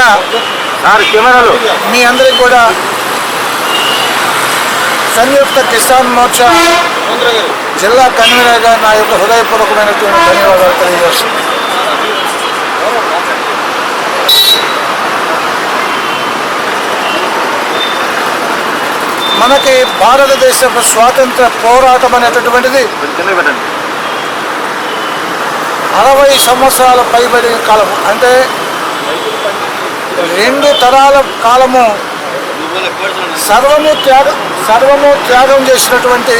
కూడా సార్ కెమెరాలు. మీ అందరికి కూడా సంయుక్త కిసాన్ మోర్చా జిల్లా కన్వీనర్గా నా యొక్క హృదయపూర్వకమైనటువంటి ధన్యవాదాలు తెలియజేస్తున్నాను. మనకి భారతదేశ స్వాతంత్ర పోరాటం అనేటటువంటిది అరవై సంవత్సరాల పైబడిన కాలం. అంటే తరాల కాలము సర్వము త్యాగం సర్వము త్యాగం చేసినటువంటి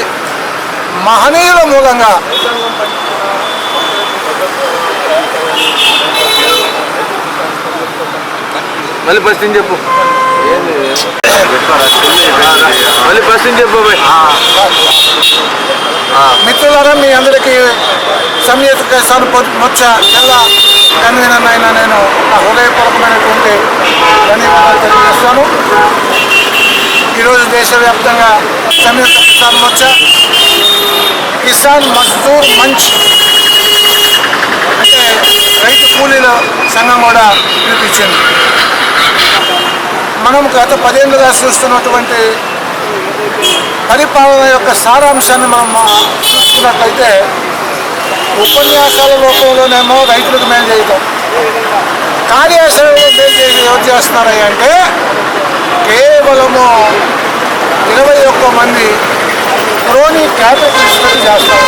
మహనీయుల మూలంగా మళ్ళీ ఫస్ట్ ఏం చెప్పు మళ్ళీ ఫస్ట్ చెప్పు బాయ్. మిత్రులారా మీ అందరికీ సంయుక్త మోర్చా జిల్లా కన్వీనర్ అయిన నేను నా హృదయపూర్వకమైనటువంటి ధన్యవాదాలు తెలియజేస్తాను. ఈరోజు దేశవ్యాప్తంగా సంయుక్త కిసాన్ మోర్చా కిసాన్ మజ్దూర్ మంచ్ అంటే రైతు కూలీల సంఘం కూడా పిలిపించింది మనం గత పదేళ్ళుగా చూస్తున్నటువంటి పరిపాలన యొక్క సారాంశాన్ని మనం చూసుకున్నట్లయితే ఉపన్యాసాల రూపంలోనేమో రైతులకు మేలు చేయటం. కార్యాచరణలో మేలు చేసి ఎవరు చేస్తున్నారని అంటే కేవలము ఇరవై ఒక్క మంది క్రోనీ క్యాపిటల్స్ చేస్తారు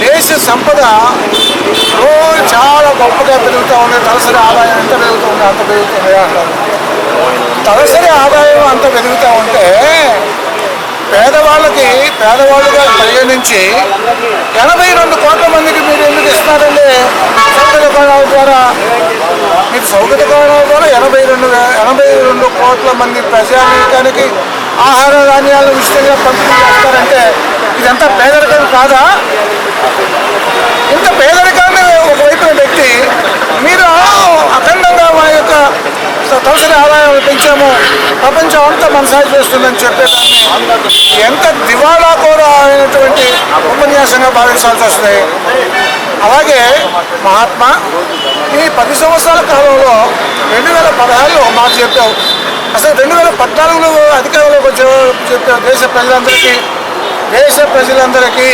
దేశ సంపద రోజు చాలా గొప్పగా పెరుగుతూ ఉంది తలసరి ఆదాయం ఎంత పెరుగుతుంది అంత పెరుగుతుంది. అంటారు. తలసరి ఆదాయం అంత పెరుగుతూ ఉంటే పేదవాళ్ళకి పేదవాళ్ళుగా పరిగణించి ఎనభై రెండు కోట్ల మందికి మీరు ఎందుకు ఇస్తున్నారండి? సౌకర్య కారణాల ద్వారా. మీరు సౌకర్య కారణాల ద్వారా ఎనభై రెండు ఎనభై రెండు కోట్ల మంది ప్రజానీకానికి ఆహార ధాన్యాలను ఉచితంగా పంపిణీ చేస్తారంటే ఇదంతా పేదరికం కాదా? ఇంత పేదరికాన్ని ఒకవైపున వ్యక్తి మీరు అఖండంగా మా యొక్క తలసరి ఆదాయాలు పెంచాము. ప్రపంచం అంతా మన చేస్తుందని చెప్పేదాన్ని ఎంత దివాళా అయినటువంటి ఉపన్యాసంగా భావించాల్సి వస్తుంది. అలాగే మహాత్మా ఈ పది సంవత్సరాల కాలంలో రెండు వేల పదహారులో మాట చెప్పావు. అసలు రెండు వేల పద్నాలుగులో అధికారంలోకి వచ్చే చెప్పావు దేశ ప్రజలందరికీ. దేశ ప్రజలందరికీ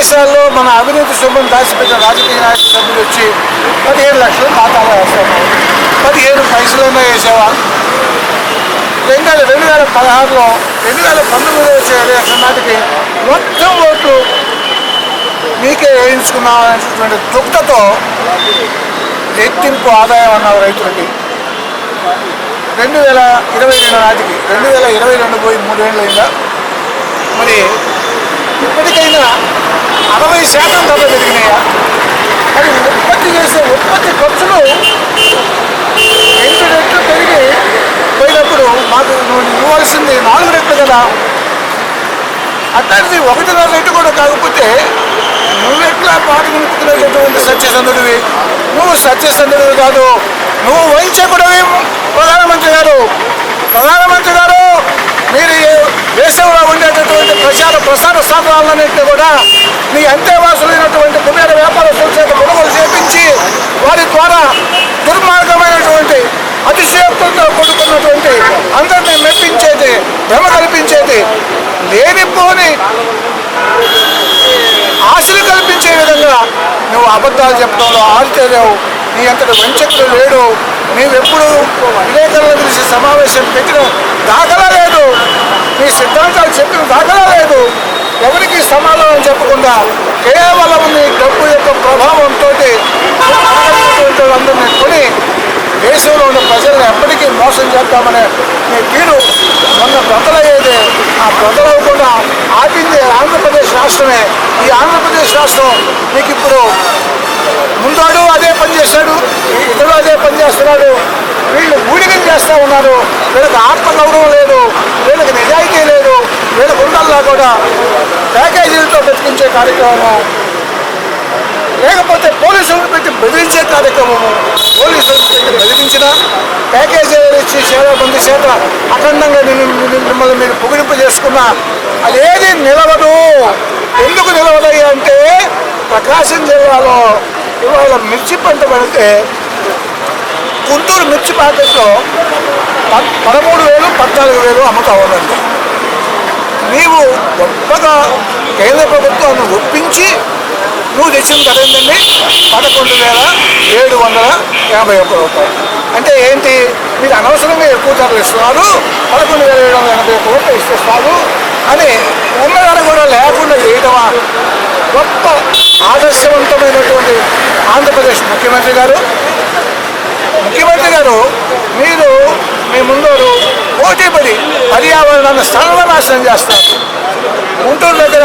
విదేశాల్లో మన అవినీతి సొమ్మును దాచిపెట్టిన రాజకీయ నాయకుల సభ్యులు వచ్చి పదిహేడు లక్షలు ఖాతాలో వేస్తాము. పదిహేడు పైసలన్నా వేసేవాళ్ళు రెండు వేల రెండు వేల పదహారులో రెండు వేల పంతొమ్మిదిలో వచ్చే ఎలక్షన్ నాటికి మొత్తం ఓట్లు మీకే వేయించుకున్నాం అనేటటువంటి దుఃఖతో రెట్టింపు ఆదాయం అన్నారు రైతులకి. రెండు వేల ఇరవై రెండు నాటికి రెండు వేల ఇరవై రెండు పోయి మూడేళ్ళు అయిందా? మరి ఇప్పటికైనా అరవై శాతం ధర పెరిగినాయా? మరి ఉత్పత్తి చేసే ఉత్పత్తి ఖర్చులు రెండు రెట్లు పెరిగి పోయినప్పుడు మాకు నువ్వు ఇవ్వాల్సింది నాలుగు రెట్లు కదా. అట్లాంటిది ఒకటిన్నర రెట్టు కూడా కాకపోతే నువ్వు ఎట్లా పాటించుకునేటటువంటి సత్యసంధుడివి? నువ్వు సత్యసంధుడివి కాదు. నువ్వు వైద్యకుడివి ప్రధానమంత్రి గారు. ప్రధానమంత్రి గారు మీరు దేశంలో ఉండేటటువంటి ప్రచార ప్రసార సాధనాలన్నింటినీ కూడా మీ అంతేవాసులైనటువంటి కుబేర వ్యాపారస్తుల చేత కొనుగోలు చేపించి వారి ద్వారా దుర్మార్గమైనటువంటి అతిశయోక్తులతో కూడుకున్నటువంటి అందరినీ మెప్పించేది భ్రమ కల్పించేది లేనిపోని ఆశలు కల్పించే విధంగా నువ్వు అబద్ధాలు చెప్పడంలో ఆరితేలేవు నీ అంతటి వంచకుడు లేడు. నీవెప్పుడు విలేకరుల సమావేశం పెట్టిన దాఖలా లేదు మీ సిద్ధాంతాలు చెప్పిన దాఖలా లేదు ఎవరికి సమాధానం చెప్పకుండా కేవలం నీ డబ్బు యొక్క ప్రభావంతో అందరినీ కొని దేశంలో ఉన్న ప్రజల్ని ఎప్పటికీ మోసం చేద్దామనే నీ తీరు మొన్న బ్రతలయ్యేది. ఆ బ్రతలవ్వకుండా ఆపింది ఆంధ్రప్రదేశ్ రాష్ట్రమే. ఈ ఆంధ్రప్రదేశ్ రాష్ట్రం మీకు ఇప్పుడు ముందాడు అదే పని చేశాడు. ఇతరులు అదే పని చేస్తున్నాడు. వీళ్ళు ఊడిగం చేస్తూ ఉన్నారు. వీళ్ళకి ఆత్మగౌరవం లేదు. వీళ్ళకి నిజాయితీ లేదు. వీళ్ళకు ఉండల్లా కూడా ప్యాకేజీలతో బతికించే కార్యక్రమం లేకపోతే పోలీసులను పెట్టి బెదిరించే కార్యక్రమము. పోలీసులను పెట్టి బెదిరించిన ప్యాకేజీలు ఇచ్చి సేవా మంది చేత అఖండంగా మిమ్మల్ని మీరు పొగిడింపు చేసుకున్నా అదేది నిలవదు. ఎందుకు నిలవదయ్యా అంటే ప్రకాశం జిల్లాలో ఇవాళ మిర్చి పంట పడితే గుంటూరు మిర్చి మార్కెట్లో పదమూడు వేలు పద్నాలుగు వేలు అమ్ముతా ఉందండి నీవు గొప్పగా కేంద్ర ప్రభుత్వాన్ని ఒప్పించి నువ్వు తెచ్చిన ధర ఏంటండి? పదకొండు వేల ఏడు వందల యాభై ఒక్క రూపాయలు. అంటే ఏంటి? మీరు అనవసరంగా ఎక్కువ ధరలు ఇస్తున్నారు పదకొండు వేల ఏడు వందల ఎనభై ఒక్క రూపాయలు ఇస్తున్నారు అని ఉన్నదాన కూడా లేకుండా చేయడమా గొప్ప ఆదర్శవంతమైనటువంటి ఆంధ్రప్రదేశ్ ముఖ్యమంత్రి గారు. ముఖ్యమంత్రి గారు మీరు మీ ముందు పోటీపడి పర్యావరణాన్ని సర్వనాశనం చేస్తారు. గుంటూరు దగ్గర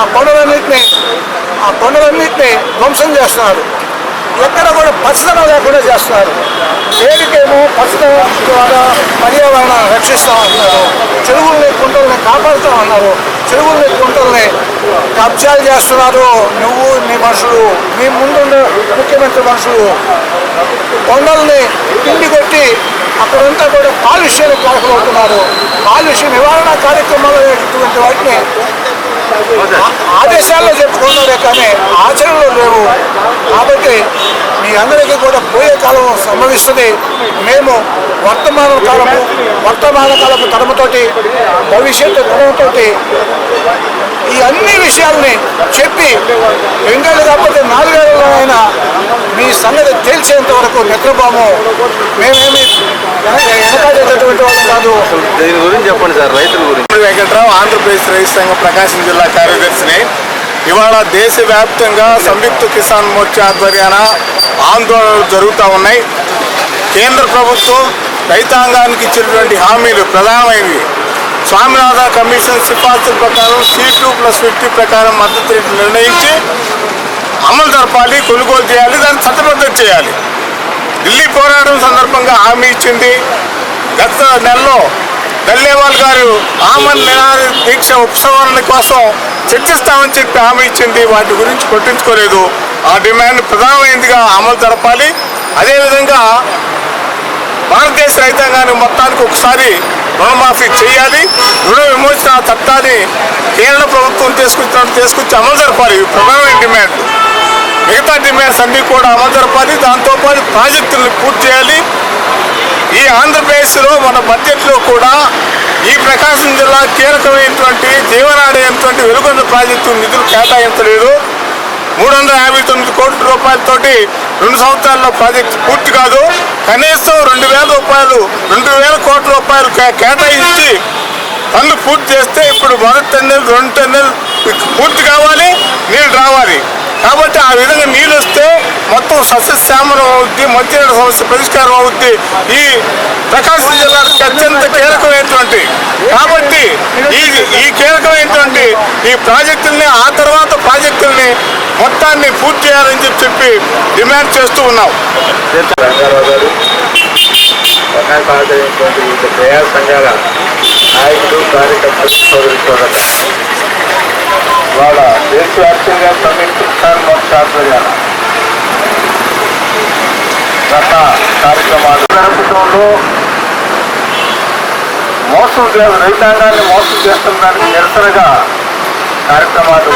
ఆ కొండలన్నింటినీ ఆ కొండలన్నింటినీ ధ్వంసం చేస్తున్నారు. ఎక్కడ కూడా పచ్చదనం లేకుండా చేస్తున్నారు. దేనికేమో పచ్చదనం ద్వారా పర్యావరణాన్ని రక్షిస్తామన్నారు. చెరువుల్ని కుంటల్ని కాపాడుతామన్నారు. చెరువులు కుంటల్ని కబ్జాలు చేస్తున్నారు. నువ్వు నీ మనుషులు నీ ముందున్న ముఖ్యమంత్రి మనుషులు. కొండల్ని పిండి కొట్టి అక్కడంతా కూడా కాలుష్యానికి కారకులవుతున్నారు కాలుష్య నివారణ కార్యక్రమాలు ఇటువంటి వాటిని ఆదేశాల్లో చెప్పుకున్నారే కానీ ఆచరణలో లేవు. కాబట్టి మీ అందరికీ కూడా పోయే కాలం సంభవిస్తుంది. మేము వర్తమాన కాలము వర్తమాన కాలపు తరముతోటి భవిష్యత్తు తరముతోటి ఈ అన్ని విషయాల్ని చెప్పి రెండేళ్ళు కాకపోతే నాలుగేళ్ళలో అయినా మీ సంగతి తేల్చేంత వరకు నిద్రపోము మేమేమి వెనక- వెనకాడేటటువంటి వాళ్ళం కాదు. దీని గురించి చెప్పండి సార్ రైతుల గురించి. వెంకట్రావు ఆంధ్రప్రదేశ్ రైతు సంఘం ప్రకాశం జిల్లా కార్యదర్శిని. ఇవాళ దేశవ్యాప్తంగా సంయుక్త కిసాన్ మోర్చా ఆధ్వర్యాన ఆందోళనలు జరుగుతూ ఉన్నాయి. కేంద్ర ప్రభుత్వం రైతాంగానికి ఇచ్చినటువంటి హామీలు ప్రధానమైనవి. స్వామినాథ కమిషన్ సిఫార్సుల ప్రకారం సి టూ ప్లస్ ఫిఫ్టీ ప్రకారం మద్దతు రేటు నిర్ణయించి అమలు జరపాలి కొనుగోలు చేయాలి దాన్ని చట్టబద్ధం చేయాలి. ఢిల్లీ పోరాటం సందర్భంగా హామీ ఇచ్చింది. గత నెలలో దల్లేవాల్ గారు ఆమన్ నినాద దీక్ష ఉపసంహరణ కోసం చర్చిస్తామని చెప్పి హామీ ఇచ్చింది. వాటి గురించి పట్టించుకోలేదు. ఆ డిమాండ్ ప్రధానమైనదిగా అమలు జరపాలి. అదేవిధంగా భారతదేశ రైతాంగాన్ని మొత్తానికి ఒకసారి రుణమాఫీ చేయాలి. రుణ విమోచన చట్టాన్ని కేంద్ర ప్రభుత్వం తీసుకొచ్చినట్టు తీసుకొచ్చి అమలు జరపాలి. ప్రధానమైన డిమాండ్. మిగతా డిమాండ్స్ అన్నీ కూడా అమలు జరపాలి. దాంతోపాటు ప్రాజెక్టులను పూర్తి చేయాలి. ఈ ఆంధ్రప్రదేశ్లో మన బడ్జెట్లో కూడా ఈ ప్రకాశం జిల్లా కీలకమైనటువంటి జీవనాడైనటువంటి వెలుగొండ ప్రాజెక్టు నిధులు కేటాయించలేదు. మూడు వందల యాభై తొమ్మిది కోట్ల రూపాయలతోటి రెండు సంవత్సరాల్లో ప్రాజెక్ట్ పూర్తి కాదు. కనీసం రెండు వేల రూపాయలు రెండు వేల కోట్ల రూపాయలు కేటాయించి పనులు పూర్తి చేస్తే ఇప్పుడు మొదటి టెన్నెల్ రెండు టెన్నెల్ పూర్తి కావాలి నీళ్ళు రావాలి. కాబట్టి ఆ విధంగా నీళ్ళు వస్తే మొత్తం సస్యశ్యామలం అవుద్ది మంచినీళ్ళ సమస్య పరిష్కారం అవుద్ది. ఈ ప్రకాశం జిల్లాకు అత్యంత కీలకమైనటువంటి కాబట్టి ఈ ఈ కీలకమైనటువంటి ఈ ప్రాజెక్టుల్ని ఆ తర్వాత ప్రాజెక్టుల్ని మొత్తాన్ని పూర్తి చేయాలని చెప్పి చెప్పి డిమాండ్ చేస్తూ ఉన్నాం. రంగారావు గారు ప్రజా సంఘాల నాయకులు కార్యకర్తలు ఇవాళ దేశవ్యాప్తంగా సంయుక్త కిసాన్ శాస్త్రజ్ఞాన గత కార్యక్రమాలు. జరుపుతంలో మోసం రైతాంగాన్ని మోసం చేస్తున్న దానికి నిరసనగా కార్యక్రమాలు.